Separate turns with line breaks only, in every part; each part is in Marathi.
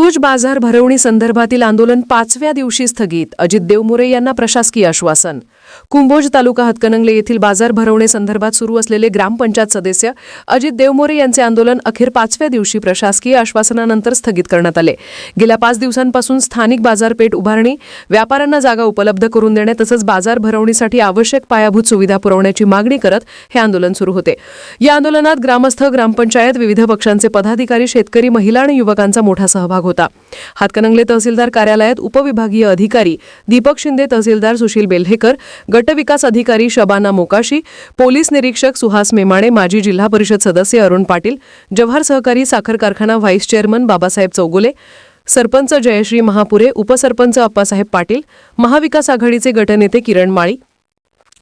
कुंभोज बाजार भरवणी संदर्भातील आंदोलन पाचव्या दिवशी स्थगित. अजित देवमुरे यांना प्रशासकीय आश्वासन. कुंभोज तालुका हतकणंगले येथील बाजार भरवणे संदर्भात सुरू असलेले ग्रामपंचायत सदस्य अजित देवमोरे यांचे आंदोलन अखेर पाचव्या दिवशी प्रशासकीय आश्वासनानंतर स्थगित करण्यात आले. गेल्या पाच दिवसांपासून स्थानिक बाजारपेठ उभारणी व्यापाऱ्यांना जागा उपलब्ध करून देणे तसंच बाजार भरवणीसाठी आवश्यक पायाभूत सुविधा पुरवण्याची मागणी करत हे आंदोलन सुरू होते. या आंदोलनात ग्रामस्थ ग्रामपंचायत विविध पक्षांचे पदाधिकारी शेतकरी महिला आणि युवकांचा मोठा सहभाग होता. हातकणंगले तहसीलदार कार्यालयात उपविभागीय अधिकारी दीपक शिंदे तहसीलदार सुशील बेल्हेकर गटविकास अधिकारी शबाना मोकाशी पोलीस निरीक्षक सुहास मेमाणे माजी जिल्हा परिषद सदस्य अरुण पाटील जव्हार सहकारी साखर कारखाना व्हाईस चेअरमन बाबासाहेब चौगुले सरपंच जयश्री महापुरे उपसरपंच अप्पासाहेब पाटील महाविकास आघाडीचे गटनेते किरण माळी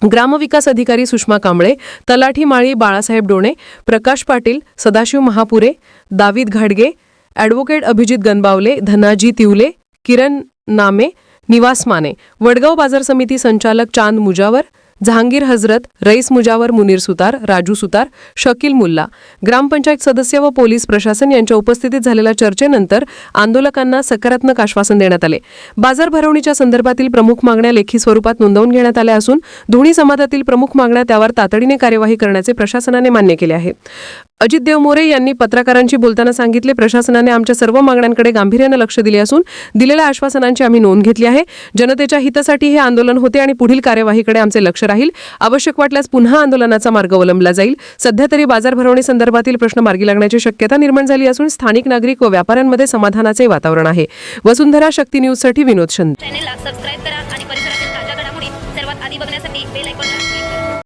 ग्रामविकास अधिकारी सुषमा कांबळे तलाठी माळी बाळासाहेब डोणे प्रकाश पाटील सदाशिव महापुरे दावीद घाडगे ॲडव्होकेट अभिजित गनबावले धनाजी तिवले किरण नामे निवास माने वडगाव बाजार समिती संचालक चांद मुजावर जहांगीर हजरत रईस मुजावर मुनीर सुतार राजू सुतार शकील मुल्ला ग्रामपंचायत सदस्य व पोलीस प्रशासन यांच्या उपस्थितीत झालेल्या चर्चेनंतर आंदोलकांना सकारात्मक आश्वासन देण्यात आले बाजार भरवणीच्या संदर्भातील प्रमुख मागण्या लेखी स्वरूपात नोंदवून घेण्यात आल्या असून धोणी समाजातील प्रमुख मागण्या त्यावर तातडीने कार्यवाही करण्याचे प्रशासनाने मान्य केले आहे अजित देव मोरे यांनी पत्रकारांशी बोलताना सांगितले प्रशासनाने आमच्या सर्व मागण्यांकडे गांभीर्यानं लक्ष दिले असून दिलेल्या आश्वासनांची आम्ही नोंद घेतली आहे. जनतेच्या हितासाठी हे आंदोलन होते आणि पुढील कार्यवाहीकडे आमचे लक्ष राहील. आवश्यक वाटल्यास पुन्हा आंदोलनाचा मार्ग अवलंबला जाईल. सध्या तरी बाजार भरवणीसंदर्भातील प्रश्न मार्गी लागण्याची शक्यता निर्माण झाली असून स्थानिक नागरिक व व्यापाऱ्यांमध्ये समाधानाचे वातावरण आहे. वसुंधरा शक्ती न्यूजसाठी विनोद शंद.